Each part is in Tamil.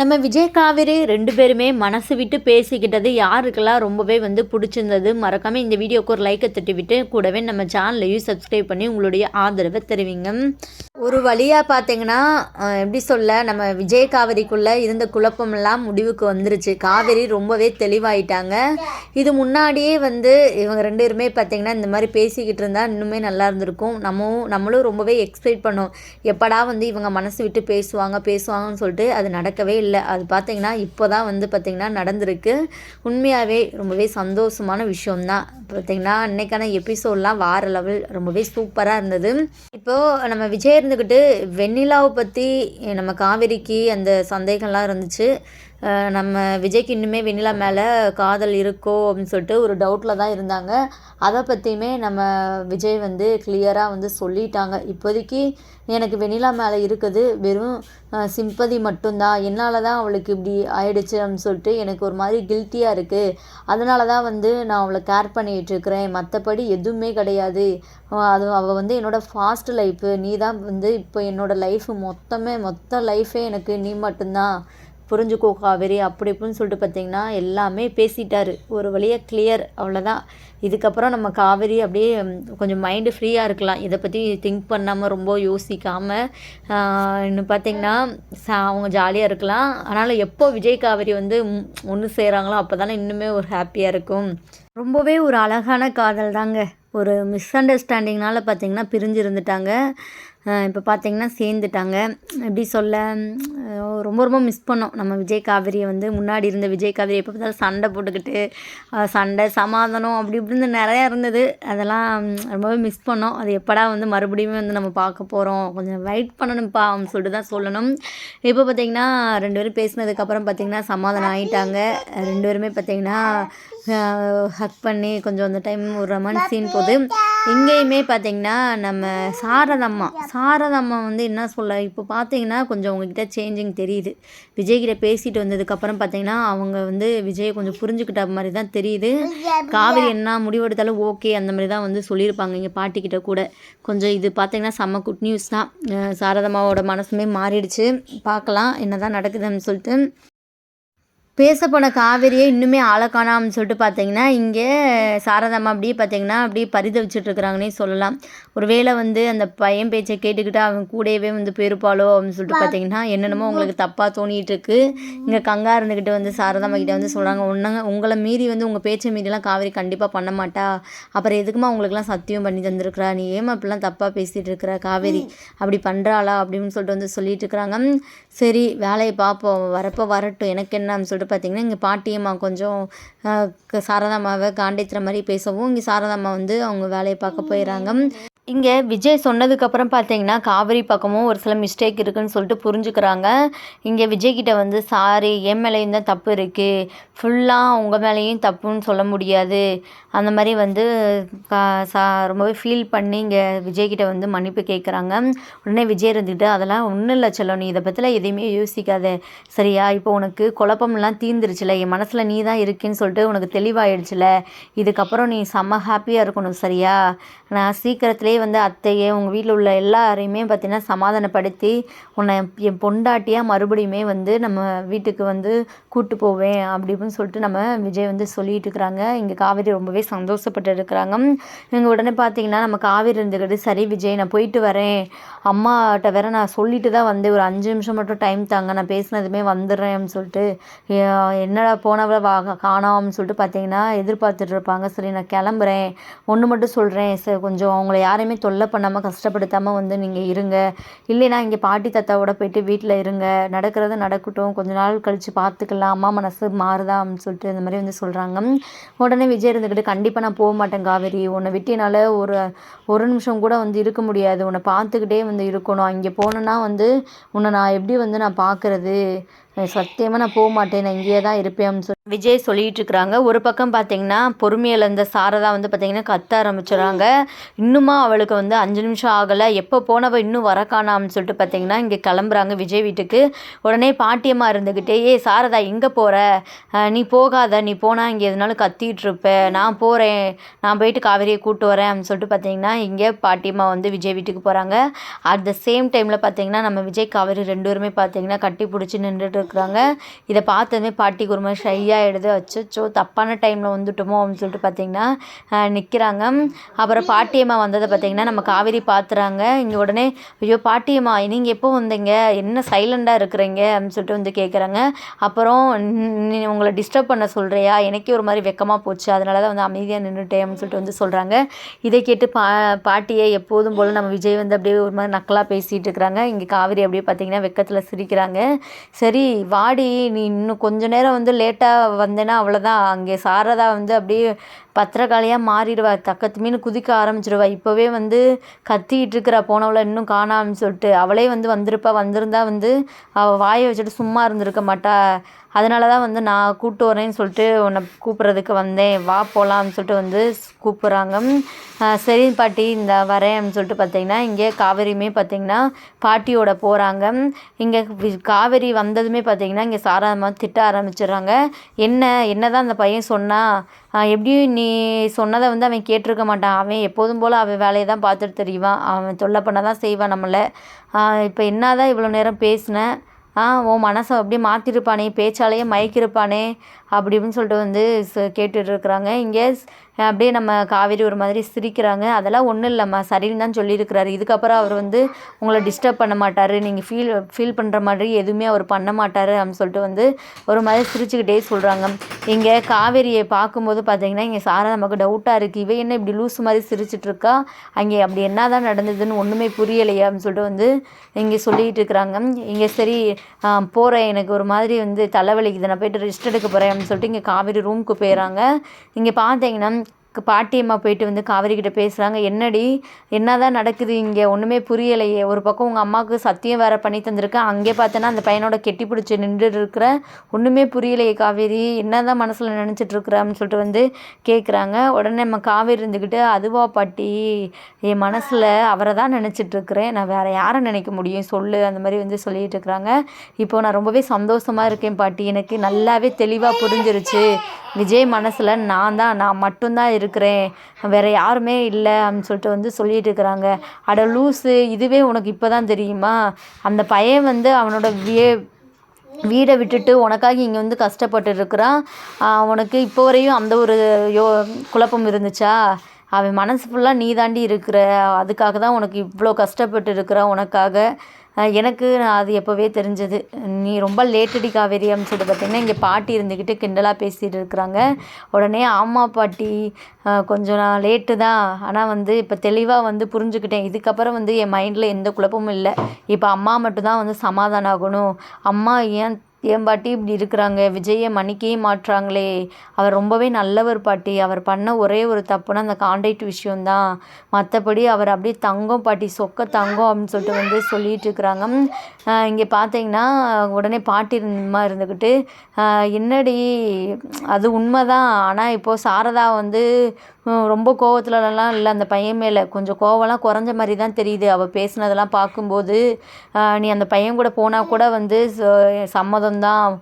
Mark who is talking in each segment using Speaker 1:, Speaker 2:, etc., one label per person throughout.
Speaker 1: நம்ம விஜய் காவேரி ரெண்டு பேருமே மனசு விட்டு பேசிக்கிட்டது யாருக்கெல்லாம் ரொம்பவே வந்து பிடிச்சிருந்தது மறக்காமல் இந்த வீடியோக்கு ஒரு லைக்கை தட்டி விட்டு கூடவே நம்ம சேனலையும் சப்ஸ்கிரைப் பண்ணி உங்களுடைய ஆதரவை தெரிவிங்க. ஒரு வழியாக பார்த்தீங்கன்னா எப்படி சொல்ல நம்ம விஜய் காவேரிக்குள்ளே இருந்த குழப்பமெல்லாம் முடிவுக்கு வந்துருச்சு. காவேரி ரொம்பவே தெளிவாயிட்டாங்க. இது முன்னாடியே வந்து இவங்க ரெண்டு பேருமே பார்த்தீங்கன்னா இந்த மாதிரி பேசிக்கிட்டு இருந்தால் இன்னுமே நல்லா இருந்திருக்கும். நம்ம நம்மளும் ரொம்பவே எக்ஸ்பெக்ட் பண்ணோம். எப்படா வந்து இவங்க மனசு விட்டு பேசுவாங்க பேசுவாங்கன்னு சொல்லிட்டு அது நடக்கவே இல்லை. அது பார்த்தீங்கன்னா இப்போ தான் வந்து பார்த்திங்கன்னா நடந்திருக்கு. உண்மையாகவே ரொம்பவே சந்தோஷமான விஷயம்தான். பார்த்திங்கன்னா அன்னைக்கான எபிசோட்லாம் வார லெவல் ரொம்பவே சூப்பராக இருந்தது. இப்போது நம்ம விஜய் இருந்துக்கிட்டு வெண்ணிலாவை பற்றி நம்ம காவேரிக்கு அந்த சந்தேகம்லாம் இருந்துச்சு. நம்ம விஜய்க்கு இன்னுமே வெண்ணிலா மேலே காதல் இருக்கோ அப்படின்னு சொல்லிட்டு ஒரு டவுட்டில் தான் இருந்தாங்க. அதை பற்றியுமே நம்ம விஜய் வந்து கிளியராக வந்து சொல்லிட்டாங்க. இப்போதைக்கு எனக்கு வெண்ணிலா மேலே இருக்குது. வெறும் சிம்பதி மட்டும்தான். என்னால் தான் அவளுக்கு இப்படி ஆயிடுச்சு அப்படின்னு சொல்லிட்டு எனக்கு ஒரு மாதிரி கில்ட்டியாக இருக்குது அதனால தான் வந்து நான் அவளை கேர் பண்ணிகிட்ருக்கிறேன் மற்றபடி எதுவுமே கிடையாது. அது அவள் வந்து என்னோடய ஃபாஸ்ட் லைஃபு நீ தான் வந்து இப்போ என்னோடய லைஃப் மொத்தமே மொத்த லைஃபே எனக்கு நீ மட்டும்தான். புரிஞ்சுக்கோ காவேரி அப்படி இப்படின்னு சொல்லிட்டு பார்த்தீங்கன்னா எல்லாமே பேசிட்டார். ஒரு வழியாக கிளியர் அவ்வளோதான் இதுக்கப்புறம் நம்ம காவேரி அப்படியே கொஞ்சம் மைண்டு ஃப்ரீயாக இருக்கலாம். இதை பற்றி திங்க் பண்ணாமல் ரொம்ப யோசிக்காமல் இன்னும் பார்த்தீங்கன்னா ச- அவங்க ஜாலியாக இருக்கலாம். ஆனாலும் எப்போ விஜய் காவேரி வந்து ஒன்று செய்கிறாங்களோ அப்போ தானே இன்னுமே ஒரு ஹாப்பியாக இருக்கும். ரொம்பவே ஒரு அழகான காதல் தாங்க. ஒரு மிஸ் அண்டர்ஸ்டாண்டிங்னால் பார்த்தீங்கன்னா பிரிஞ்சு இருந்துட்டாங்க. இப்போ பார்த்தீங்கன்னா சேர்ந்துட்டாங்க. எப்படி சொல்ல ரொம்ப ரொம்ப மிஸ் பண்ணோம். நம்ம விஜய் காவிரியை வந்து முன்னாடி இருந்த விஜய் காவேரி எப்போ பார்த்தாலும் சண்டை போட்டுக்கிட்டு சண்டை சமாதானம் அப்படி இப்படின்னு நிறையா இருந்தது. அதெல்லாம் ரொம்பவே மிஸ் பண்ணோம். அது எப்படா வந்து மறுபடியும் வந்து நம்ம பார்க்க போகிறோம் கொஞ்சம் வெயிட் பண்ணணும்ப்பா அப்படின்னு சொல்லிட்டு தான் சொல்லணும். இப்போ பார்த்தீங்கன்னா ரெண்டு பேரும் பேசினதுக்கப்புறம் பார்த்தீங்கன்னா சமாதானம் ஆகிட்டாங்க ரெண்டு பேருமே பார்த்தீங்கன்னா ஹக் பண்ணி கொஞ்சம் அந்த டைம் ஒரு ரொமான்ஸ் சீன் போது இங்கேயுமே பார்த்தீங்கன்னா நம்ம சாரதம்மா சாரதம்மா வந்து என்ன சொல்ல இப்போ பார்த்தீங்கன்னா கொஞ்சம் அவங்கக்கிட்ட சேஞ்சிங் தெரியுது. விஜய்கிட்ட பேசிட்டு வந்ததுக்கப்புறம் பார்த்தீங்கன்னா அவங்க வந்து விஜயை கொஞ்சம் புரிஞ்சுக்கிட்ட மாதிரி தான் தெரியுது. காவிரி என்ன முடிவெடுத்தாலும் ஓகே அந்த மாதிரி தான் வந்து சொல்லியிருப்பாங்க இங்கே பாட்டிக்கிட்ட கூட. கொஞ்சம் இது பார்த்தீங்கன்னா செம்ம குட் நியூஸ் தான். அஹ் சாரதம்மாவோட மனசுமே மாறிடுச்சு. பார்க்கலாம் என்ன தான் நடக்குதுன்னு சொல்லிட்டு. பேச போன காவேரியை இன்னுமே ஆளை காணாமன்னு சொல்லிட்டு பார்த்தீங்கன்னா இங்கே சாரதாம்மா அப்படியே பார்த்தீங்கன்னா அப்படியே பரிதவிச்சுட்டு இருக்கிறாங்கன்னே சொல்லலாம். ஒருவேளை வந்து அந்த பையன் பேச்சை கேட்டுக்கிட்டு அவன் கூடவே வந்து போயிருப்பாளோ அப்படின்னு சொல்லிட்டு பார்த்தீங்கன்னா என்னென்னமோ உங்களுக்கு தப்பாக தோணிட்டு இருக்கு. இங்கே கங்கா இருந்துக்கிட்டு வந்து சாரதாம்மா கிட்ட வந்து சொல்கிறாங்க ஒன்றுங்க உங்களை மீறி வந்து உங்கள் பேச்சை மீறிலாம் காவேரி கண்டிப்பாக பண்ண மாட்டா. அப்புறம் எதுக்குமா உங்களுக்குலாம் சத்தியம் பண்ணி தந்திருக்கிறா? நீ ஏமா இப்படிலாம் தப்பாக பேசிகிட்டு இருக்கிற காவேரி? அப்படி பண்ணுறாளா அப்படின்னு சொல்லிட்டு வந்து சொல்லிட்டு இருக்கிறாங்க. சரி வேலையை பார்ப்போம். வரப்போ வரட்டும். எனக்கு என்னன்னு சொல்லிட்டு பார்த்தீங்கன்னா இங்கே பாட்டியம்மா கொஞ்சம் சாரதாம்மாவை காண்டித்துற மாதிரி பேசவும் இங்கே சாரதாம்மா வந்து அவங்க வேலையை பார்க்க போயிடறாங்க. இங்கே விஜய் சொன்னதுக்கப்புறம் பார்த்தீங்கன்னா காவிரி பக்கமும் ஒரு சில மிஸ்டேக் இருக்குதுன்னு சொல்லிட்டு புரிஞ்சுக்கிறாங்க. இங்கே விஜய்கிட்ட வந்து சாரி என் மேலேயும் தான் தப்பு இருக்குது ஃபுல்லாக உங்கள் மேலேயும் தப்புன்னு சொல்ல முடியாது. அந்த மாதிரி வந்து கா- சா ரொம்பவே ஃபீல் பண்ணி இங்கே விஜய்கிட்ட வந்து மன்னிப்பு கேட்குறாங்க உடனே விஜய் இருந்துக்கிட்டு அதெல்லாம் ஒன்றும் இல்லை செல்லம். நீ இதை பற்றிலாம் எதையுமே யோசிக்காத. சரியா? இப்போ உனக்கு குழப்பம்லாம் தீர்ந்துருச்சுல. என் மனசில் நீ தான் இருக்கேன்னு சொல்லிட்டு உனக்கு தெளிவாயிடுச்சுல. இதுக்கப்புறம் நீ செம்ம ஹாப்பியாக இருக்கணும். சரியா? நான் சீக்கிரத்துலேயே சீக்கிரத்திலே வந்து அத்தையே உங்கள் வீட்டில் உள்ள எல்லாரையுமே பார்த்தீங்கன்னா சமாதானப்படுத்தி உன்னை என் பொண்டாட்டியாக மறுபடியுமே வந்து நம்ம வீட்டுக்கு வந்து கூட்டு போவேன் அப்படி இப்படின்னு சொல்லிட்டு நம்ம விஜய் வந்து சொல்லிட்டு இருக்கிறாங்க. இங்கே காவேரி ரொம்பவே சந்தோஷப்பட்டு இருக்கிறாங்க. இவங்க உடனே பார்த்தீங்கன்னா நம்ம காவேரி இருந்துக்கிட்டு சரி விஜய் நான் போயிட்டு வரேன். அம்மாட்ட வேற நான் சொல்லிட்டு தான் வந்து ஒரு அஞ்சு நிமிஷம் மட்டும் டைம் தாங்க. நான் பேசினதுமே வந்துடுறேன் அப்படின்னு சொல்லிட்டு என்னடா போனவள வா காணாம்னு சொல்லிட்டு பார்த்தீங்கன்னா எதிர்பார்த்துட்டு இருப்பாங்க. சரி நான் கிளம்புறேன். ஒன்று மட்டும் சொல்கிறேன் சார் கொஞ்சம் அவங்கள யாரையுமே தொல்லை பண்ணாமல் கஷ்டப்படுத்தாமல் வந்து நீங்கள் இருங்க. இல்லைனா இங்கே பாட்டி தாத்தாவோட போயிட்டு வீட்டில் இருங்க. நடக்கிறத நடக்கட்டும். கொஞ்ச நாள் கழித்து பார்த்துக்கலாம் அம்மா மனசு மாறுதா அப்படின்னு சொல்லிட்டு இந்த மாதிரி வந்து சொல்கிறாங்க உடனே விஜய் இருந்துக்கிட்டு கண்டிப்பாக நான் போக மாட்டேன் காவேரி. உன்னை விட்டு என்னால் ஒரு ஒரு நிமிஷம் கூட வந்து இருக்க முடியாது. உன்னை பார்த்துக்கிட்டே வந்து இருக்கணும். அங்கே போனேன்னா வந்து உன்னை நான் எப்படி வந்து நான் பார்க்குறது? சத்தியமாக நான் போக மாட்டேன் நான் இங்கேயே தான் இருப்பேன் சொல்லி விஜய் சொல்லிட்டு இருக்கிறாங்க. ஒரு பக்கம் பார்த்தீங்கன்னா பொறுமையில் இருந்த சாரதா வந்து பார்த்தீங்கன்னா கத்த ஆரம்பிச்சிடுறாங்க இன்னுமா அவளுக்கு வந்து அஞ்சு நிமிஷம் ஆகலை. எப்போ போனவ இன்னும் வர காணாம்னு சொல்லிட்டு பார்த்தீங்கன்னா இங்கே கிளம்புறாங்க விஜய் வீட்டுக்கு. உடனே பாட்டியம்மா இருந்துக்கிட்டே ஏ சாரதா எங்கே போகிற நீ போகாத. நீ போனால் இங்கே எதுனாலும் கத்திட்டு இருப்ப. நான் போகிறேன் நான் போயிட்டு காவேரியை கூப்பிட்டு வரேன். அப்படின்னு சொல்லிட்டு பார்த்தீங்கன்னா இங்கே பாட்டியம்மா வந்து விஜய் வீட்டுக்கு போகிறாங்க அட் த சேம் டைமில் பார்த்தீங்கன்னா நம்ம விஜய் காவேரி ரெண்டு பேருமே பார்த்தீங்கன்னா கட்டி பிடிச்சி நின்றுட்டு இருக்கிறாங்க இதை பார்த்ததுமே பாட்டிக்கு ஒரு மாதிரி ஷையாக எடுத்து அச்சோ தப்பான டைமில் வந்துட்டோமோ அப்படின்னு சொல்லிட்டு பார்த்தீங்கன்னா நிற்கிறாங்க அப்புறம் பாட்டியம்மா வந்ததை பார்த்தீங்கன்னா நம்ம காவேரி பார்த்துறாங்க இங்கே உடனே ஐயோ பாட்டியம்மா நீங்கள் எப்போ வந்தீங்க? என்ன சைலண்டாக இருக்கிறீங்க? அப்படின்னு சொல்லிட்டு வந்து கேட்குறாங்க அப்புறம் நீ உங்களை டிஸ்டர்ப் பண்ண சொல்கிறியா எனக்கே ஒரு மாதிரி வெக்கமாக போச்சு. அதனால தான் வந்து அமைதியாக நின்றுட்டேன் அப்படின்னு சொல்லிட்டு வந்து சொல்கிறாங்க இதை கேட்டு பா பாட்டியை எப்போதும் போல் நம்ம விஜய் வந்து அப்படியே ஒரு மாதிரி நக்கலாக பேசிகிட்டு இருக்கிறாங்க. இங்கே காவேரி அப்படியே பார்த்தீங்கன்னா வெக்கத்தில் சிரிக்கிறாங்க. சரி வாடி நீ இன்னும் கொஞ்ச நேரம் வந்து லேட்டாக வந்தேன்னா அவ்வளோதான் அங்கே சாரதா வந்து அப்படியே பத்திரகாளியாக மாறிடுவா. தக்கத்து மீன் குதிக்க ஆரம்பிச்சிடுவா இப்போவே வந்து கத்திக்கிட்டு இருக்கிற. போனவளை இன்னும் காணாமன்னு சொல்லிட்டு. அவளே வந்து வந்திருப்பா. வந்திருந்தா வந்து அவள் வாயை வச்சுட்டு சும்மா இருந்திருக்க மாட்டா. அதனால தான் வந்து நான் கூப்பிட்டு வரேன்னு சொல்லிட்டு உன்னை கூப்பிட்றதுக்கு வந்தேன். வா போகலாம்னு சொல்லிட்டு வந்து கூப்பிட்றாங்க. சரி பாட்டி இந்த வரேன் அப்படின்னு சொல்லிட்டு பார்த்தீங்கன்னா இங்கே காவேரியுமே பார்த்தீங்கன்னா பாட்டியோட போகிறாங்க இங்கே காவேரி வந்ததுமே பார்த்தீங்கன்னா இங்கே சாராதமாக திட்ட ஆரம்பிச்சிடுறாங்க. என்ன என்ன தான் அந்த பையன் சொன்னால் எப்படியும் நீ சொன்னதை வந்து அவன் கேட்டிருக்க மாட்டான். அவன் எப்போதும் போல் அவன் வேலையை தான் பார்த்துட்டு தெரியுவான் அவன் தொல்லை பண்ண தான் செய்வான் நம்மளை. இப்போ என்ன தான் இவ்வளோ நேரம் பேசினேன் உன் மனசை அப்படியே மாற்றிருப்பானே பேச்சாலேயே மயக்கிருப்பானே. அப்படி இப்படின்னு சொல்லிட்டு வந்து கேட்டுட்ருக்குறாங்க இங்கே அப்படியே நம்ம காவேரி ஒரு மாதிரி சிரிக்கிறாங்க. அதெல்லாம் ஒன்றும் இல்லைம்மா. சரின்னு தான் சொல்லியிருக்கிறாரு. இதுக்கப்புறம் அவர் வந்து உங்களை டிஸ்டர்ப் பண்ண மாட்டார். நீங்கள் ஃபீல் ஃபீல் பண்ணுற மாதிரி எதுவுமே அவர் பண்ண மாட்டார் அப்படின்னு சொல்லிட்டு வந்து ஒரு மாதிரி சிரிச்சுக்கிட்டே சொல்கிறாங்க இங்கே காவேரியை பார்க்கும்போது பார்த்தீங்கன்னா இங்கே சாரா நமக்கு டவுட்டாக இருக்குது இவ என்ன இப்படி லூஸ் மாதிரி சிரிச்சிட்ருக்கா அங்கே அப்படி என்ன தான் நடந்ததுன்னு ஒன்றுமே புரியலையா அப்படின்னு சொல்லிட்டு வந்து இங்கே சொல்லிகிட்டு இருக்கிறாங்க. இங்கே சரி போகிறேன் எனக்கு ஒரு மாதிரி வந்து தலைவலிக்குது. நான் போய்ட்டு ரெஸ்ட் எடுக்க போகிறேன் அப்படின்னு சொல்லிட்டு இங்கே காவேரி ரூமுக்கு போயிடறாங்க இங்கே பார்த்தீங்கன்னா பாட்டியம்மா போயிட்டு வந்து காவேரி கிட்ட பேசுகிறாங்க என்னடி? என்ன தான் நடக்குது இங்கே? ஒன்றுமே புரியலையே. ஒரு பக்கம் உங்கள் அம்மாவுக்கு சத்தியம் வேறு பண்ணி தந்திருக்கேன் அங்கே பார்த்தோன்னா அந்த பையனோட கெட்டி பிடிச்சி நின்று இருக்கிற. ஒன்றுமே புரியலையே காவேரி. என்ன தான் மனசில் நினச்சிட்டு அப்படின்னு சொல்லிட்டு வந்து கேட்குறாங்க உடனே நம்ம காவேரி இருந்துக்கிட்டு அதுவா பாட்டி என் மனசில் அவரை தான் நினச்சிட்ருக்குறேன் நான் வேறு யாரை நினைக்க முடியும்? சொல்லு. அந்த மாதிரி வந்து சொல்லிகிட்டு இருக்கிறாங்க. இப்போது நான் ரொம்பவே சந்தோஷமாக இருக்கேன் பாட்டி. எனக்கு நல்லாவே தெளிவாக புரிஞ்சிருச்சு. விஜய் மனசில் நான் தான். நான் மட்டும்தான் இருக்கிறேன். வேறு யாருமே இல்லை அப்படின்னு சொல்லிட்டு வந்து சொல்லிட்டு இருக்கிறாங்க. அட லூஸு இதுவே உனக்கு இப்போ தான் தெரியுமா? அந்த பையன் வந்து அவனோட வே வீடை விட்டுட்டு உனக்காக இங்கே வந்து கஷ்டப்பட்டு இருக்கிறான். உனக்கு இப்போ வரையும் அந்த ஒரு யோ குழப்பம் இருந்துச்சா? அவன் மனசு ஃபுல்லாக நீ தாண்டி இருக்கிற. அதுக்காக தான் உனக்கு இவ்வளோ கஷ்டப்பட்டு இருக்கிறான் உனக்காக. எனக்கு அது எப்போவே தெரிஞ்சது. நீ ரொம்ப லேட்டடி காவேரி அப்படின்னு சொல்லிட்டு பார்த்தீங்கன்னா இங்கே பாட்டி இருந்துக்கிட்டு கிண்டலாக பேசிகிட்டு இருக்கிறாங்க. உடனே ஆமாம் பாட்டி கொஞ்சம் நான் லேட்டு தான். ஆனால் வந்து இப்போ தெளிவாக வந்து புரிஞ்சுக்கிட்டேன். இதுக்கப்புறம் வந்து என் மைண்டில் எந்த குழப்பமும் இல்லை. இப்போ அம்மா மட்டும்தான் வந்து சமாதானம் ஆகணும். அம்மா ஏன் ஏன் பாட்டி இப்படி இருக்கிறாங்க. விஜயை மன்னிக்கவே மாட்டுறாங்களே அவர் ரொம்பவே நல்லவர் பாட்டி. அவர் பண்ண ஒரே ஒரு தப்புனா அந்த கான்ட்ராக்ட் விஷயந்தான் மற்றபடி அவர் அப்படியே தங்கம் பாட்டி சொக்க தங்கம் அப்படின்னு சொல்லிட்டு வந்து சொல்லிட்டு இருக்கிறாங்க. இங்கே பார்த்தீங்கன்னா உடனே பாட்டி இருந்துக்கிட்டு என்னடி அது உண்மை தான் ஆனால் இப்போது சாரதா வந்து ரொம்ப கோவத்துலலாம் இல்லை. அந்த பையன் மேலே கொஞ்சம் கோவம்லாம் குறைஞ்ச மாதிரி தான் தெரியுது. அவள் பேசினதெல்லாம் பார்க்கும்போது நீ அந்த பையன் கூட போனால் கூட வந்து சம்மதம் தான்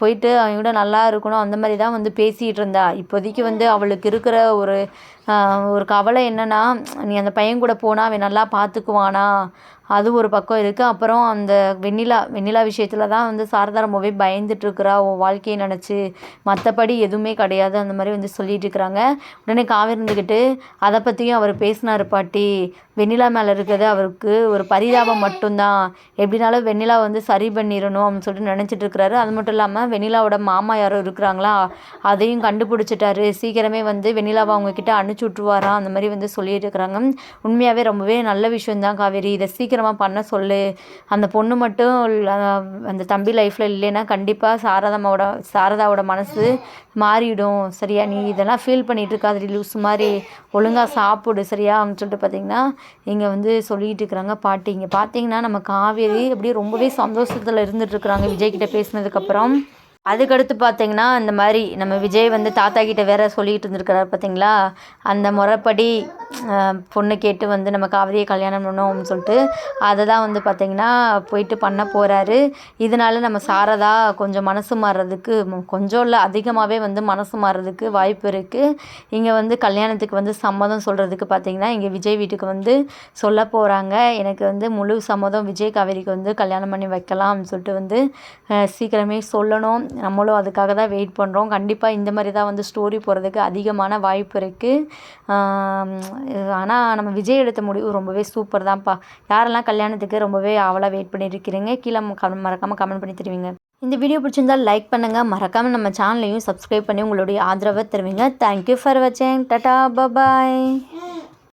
Speaker 1: போயிட்டு அவன் கூட நல்லா இருக்கணும். அந்த மாதிரி தான் வந்து பேசிகிட்டு இருந்தாள் இப்போதைக்கு வந்து அவளுக்கு இருக்கிற ஒரு ஒரு கவலை என்னென்னா நீ அந்த பையன் கூட போனால் அவன் நல்லா பார்த்துக்குவானா அது ஒரு பக்கம் இருக்குது அப்புறம் அந்த வெண்ணிலா வெண்ணிலா விஷயத்தில் தான் வந்து சாரதா ரொம்பவே பயந்துட்டுருக்குறா. உன் வாழ்க்கையை நினச்சி மற்றபடி எதுவுமே கிடையாது. அந்த மாதிரி வந்து சொல்லிட்டு இருக்கிறாங்க. உடனே காவேரி இருந்துக்கிட்டு அதை பற்றியும் அவர் பேசினார் பாட்டி. வெண்ணிலா மேலே இருக்கிறது அவருக்கு ஒரு பரிதாபம் மட்டும்தான். எப்படினாலும் வெண்ணிலா வந்து சரி பண்ணிடணும் அப்படின்னு சொல்லிட்டு நினச்சிட்டு இருக்கிறாரு. அது மட்டும் இல்லாமல் வெண்ணிலாவோட மாமா யாரோ இருக்கிறாங்களா? அதையும் கண்டுபிடிச்சிட்டாரு. சீக்கிரமே வந்து வெண்ணிலாவை அவங்கக்கிட்ட அனுப்பிச்சு விட்ருவாராம் அந்த மாதிரி வந்து சொல்லிட்டு இருக்கிறாங்க. உண்மையாகவே ரொம்பவே நல்ல விஷயந்தான் காவேரி. இதை சீக்கிரமாக பண்ண சொல்லு. அந்த பொண்ணு மட்டும் அந்த தம்பி லைஃப்பில் இல்லைன்னா கண்டிப்பாக சாரதாமாவோட சாரதாவோட மனசு மாறிடும். சரியா? நீ இதெல்லாம் ஃபீல் பண்ணிகிட்டு இருக்காது லூஸ் மாதிரி. ஒழுங்காக சாப்பிடு சரியா? அப்படின்னு சொல்லிட்டு பார்த்தீங்கன்னா இங்கே வந்து சொல்லிகிட்டு இருக்கிறாங்க பாட்டி. இங்கே பார்த்தீங்கன்னா நம்ம காவேரி அப்படியே ரொம்பவே சந்தோஷத்தில் இருந்துகிட்ருக்குறாங்க விஜய்கிட்ட பேசினதுக்கப்புறம் அதுக்கடுத்து பார்த்தீங்கன்னா இந்த மாதிரி நம்ம விஜய் வந்து தாத்தா கிட்ட வேற சொல்லிட்டு இருந்திருக்கிறாரு பார்த்தீங்களா அந்த முறைப்படி பொண்ணு கேட்டு வந்து நம்ம காவிரியை கல்யாணம் பண்ணோம்னு சொல்லிட்டு அதை தான் வந்து பார்த்தீங்கன்னா போயிட்டு பண்ண போகிறாரு இதனால நம்ம சாரதா கொஞ்சம் மனசு மாறுறதுக்கு கொஞ்சம் இல்லை அதிகமாகவே வந்து மனசு மாறுறதுக்கு வாய்ப்பு இருக்குது இங்கே வந்து கல்யாணத்துக்கு வந்து சம்மதம் சொல்கிறதுக்கு பார்த்தீங்கன்னா இங்கே விஜய் வீட்டுக்கு வந்து சொல்ல போகிறாங்க எனக்கு வந்து முழு சம்மதம் விஜய் காவேரிக்கு வந்து கல்யாணம் பண்ணி வைக்கலாம்னு சொல்லிட்டு வந்து சீக்கிரமே சொல்லணும். நம்மளும் அதுக்காக தான் வெயிட் பண்ணுறோம் கண்டிப்பாக இந்த மாதிரி தான் வந்து ஸ்டோரி போகிறதுக்கு அதிகமான வாய்ப்பு இருக்குது ஆனால் நம்ம விஜய் எடுத்த முடிவு ரொம்பவே சூப்பர் தான்ப்பா. யாரெல்லாம் கல்யாணத்துக்கு ரொம்பவே ஆவலாக வெயிட் பண்ணியிருக்கிறீங்க கீழே மறக்காமல் கமெண்ட் பண்ணி தருவீங்க. இந்த வீடியோ பிடிச்சிருந்தால் லைக் பண்ணுங்கள் மறக்காமல் நம்ம சேனலையும் சப்ஸ்கிரைப் பண்ணி உங்களுடைய ஆதரவை தருவீங்க. தேங்க்யூ ஃபார் வாட்சிங் டட்டா பபாய்